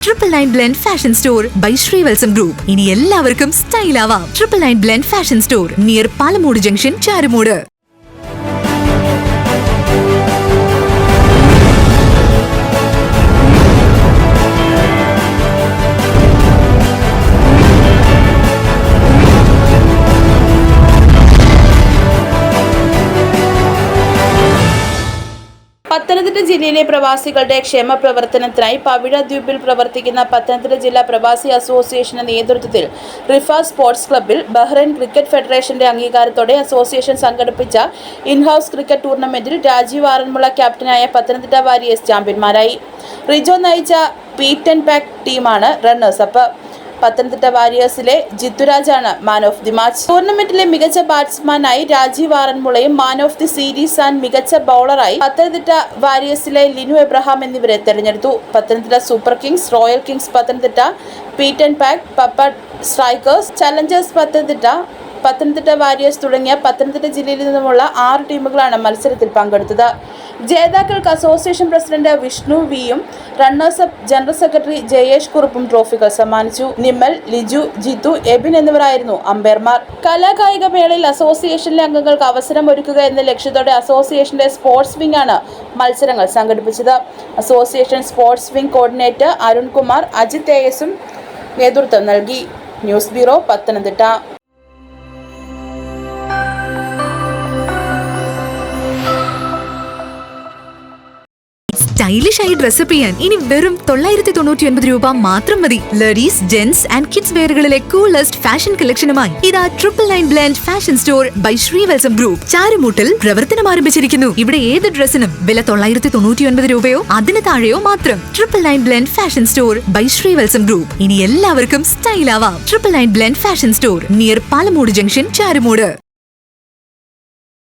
Triple nine blend fashion store by Sreevalsam group ഇനി എല്ലാവർക്കും style ആവാം. Triple nine blend fashion store near Palamoodu junction Charumoodu Pathanamthitta ജില്ലയിലെ പ്രവാസികളുടെ ക്ഷേമ പ്രവർത്തനത്തിനായി പവിഴ ദ്വീപിൽ പ്രവർത്തിക്കുന്ന പത്തനംതിട്ട ജില്ലാ പ്രവാസി അസോസിയേഷന്റെ നേതൃത്വത്തിൽ റിഫ സ്പോർട്സ് ക്ലബ്ബിൽ ബഹ്റൈൻ ക്രിക്കറ്റ് ഫെഡറേഷന്റെ അംഗീകാരത്തോടെ അസോസിയേഷൻ സംഘടിപ്പിച്ച ഇൻഹൌസ് ക്രിക്കറ്റ് ടൂർണമെന്റിൽ രാജീവ് ആറന്മുള ക്യാപ്റ്റനായ പത്തനംതിട്ട വാരിയേഴ്സ് ചാമ്പ്യന്മാരായി. റിജോ നയിച്ച പീറ്റൻ പാക്ക് ടീമാണ് റണ്ണേഴ്സ് അപ്പ്. പത്തനംതിട്ട വാരിയേഴ്സിലെ ജിത്തുരാജാണ് മാൻ ഓഫ് ദി മാച്ച് ടൂർണമെന്റിലെ മികച്ച ബാറ്റ്സ്മാനായി Rajeev ആറന്മുളയും man of the series and മികച്ച ബൌളറായി പത്തനംതിട്ട വാരിയേഴ്സിലെ ലിനു എബ്രഹാം എന്നിവരെ തെരഞ്ഞെടുത്തു. Pathanamthitta super kings royal kings Pathanamthitta പീറ്റൻ പാക്ക് പപ്പ strikers challengers Pathanamthitta Pathanamthitta warriors തുടങ്ങിയ പത്തനംതിട്ട ജില്ലയിൽ നിന്നുമുള്ള ആറ് ടീമുകളാണ് മത്സരത്തിൽ പങ്കെടുത്തത്. ജേതാക്കൾക്ക് അസോസിയേഷൻ പ്രസിഡന്റ് വിഷ്ണു വിയും runners up general secretary Jayesh കുറുപ്പും ട്രോഫികൾ സമ്മാനിച്ചു. നിമ്മൽ ലിജു ജിത്തു എബിൻ എന്നിവരായിരുന്നു അമ്പയർമാർ കലാകായിക മേളയിൽ അസോസിയേഷനിലെ അംഗങ്ങൾക്ക് അവസരം ഒരുക്കുക എന്ന ലക്ഷ്യത്തോടെ അസോസിയേഷന്റെ സ്പോർട്സ് വിംഗ് ആണ് മത്സരങ്ങൾ സംഘടിപ്പിച്ചത്. Association sports wing coordinator Arunkumar Ajith A നേതൃത്വം നൽകി. News bureau Pathanamthitta. സ്റ്റൈലിഷ് ആയി ഡ്രസ്സപ്പ് ചെയ്യാൻ ഇനി വെറും തൊള്ളായിരത്തി തൊണ്ണൂറ്റി ഒൻപത് രൂപ മാത്രം മതി. ലേഡീസ് ജെന്റ്സ് ആൻഡ് കിഡ്സ് വെയറുകളിലെ കൂളസ്റ്റ് ഫാഷൻ കളക്ഷനുമായി ഇതാ triple nine blend fashion store by Sreevalsam group ചാരുമൂട്ടിൽ പ്രവർത്തനം ആരംഭിച്ചിരിക്കുന്നു. ഇവിടെ ഏത് ഡ്രസ്സിനും വില തൊള്ളായിരത്തി തൊണ്ണൂറ്റി ഒൻപത് രൂപയോ അതിന് താഴെയോ മാത്രം. Triple nine blend fashion store by Sreevalsam group ഇനി എല്ലാവർക്കും സ്റ്റൈൽ ആവാം. Triple nine blend fashion store near Palamoodu junction Charumoodu.